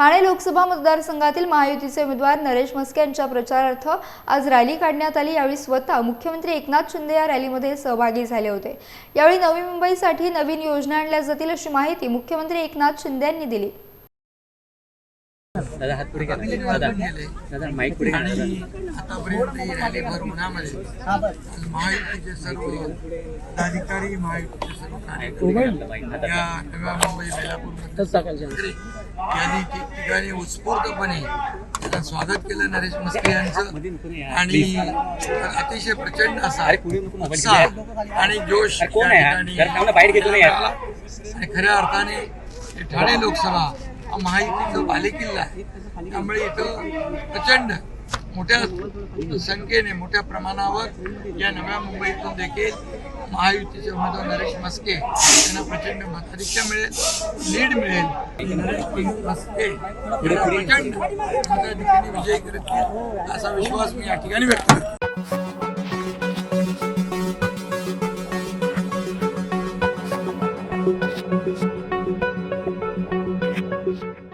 ठाणे लोकसभा मतदारसंघातील महायुतीचे उमेदवार नरेश म्हस्के यांच्या प्रचारार्थ आज रॅली काढण्यात आली. यावेळी स्वतः मुख्यमंत्री एकनाथ शिंदे या रॅलीमध्ये सहभागी झाले होते. यावेळी नवी मुंबईसाठी नवीन योजना आणल्या जातील अशी माहिती मुख्यमंत्री एकनाथ शिंदे यांनी दिली. दादा हात पुढे घ्या. दादा दादा माईक पुढे घ्या. दादा. आणि आतापर्यंत ही रॅली भर उन्हामध्ये आज महायुतीचे सर्व पदाधिकारी महायुतीचे सर्व कार्यकर्ते या नव्या मुंबई बेलापूरमध्ये यांनी ठिकठिकाणी उत्स्फूर्तपणे त्याचं स्वागत केलं नरेश मस्के यांचं. आणि अतिशय प्रचंड असा उत्साह आणि जोश आहे. आणि खऱ्या अर्थाने ठाणे लोकसभा हा महायुतीचा बालेकिल्ला आहे. त्यामुळे इथं प्रचंड मोठ्या संख्येने मोठ्या प्रमाणावर या नव्या मुंबईतून देखील महायुतीचे उमेदवार नरेश मस्के यांना प्रचंड मताधिक्य मिळेल लीड मिळेल. नरेश मस्के प्रचंड मताधिक्याने विजय करतील असा विश्वास मी या ठिकाणी व्यक्त करतो. Thank Thank you.